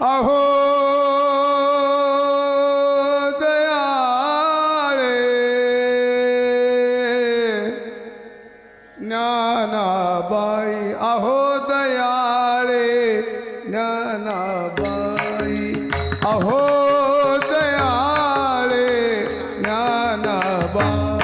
અહો નાનાબાઈ આહો દયાળે. નાનાબાઈ આહો દયાળે. નાનાબાઈ.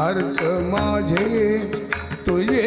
अर्थ माझे तुझे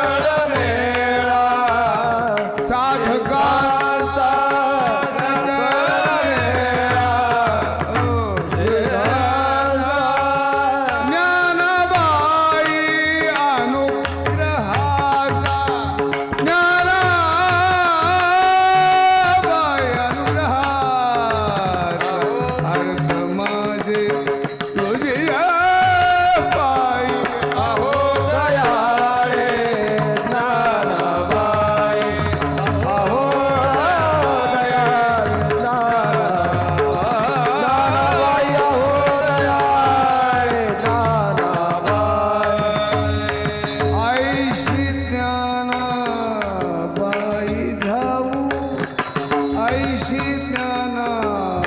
Shiv Nana.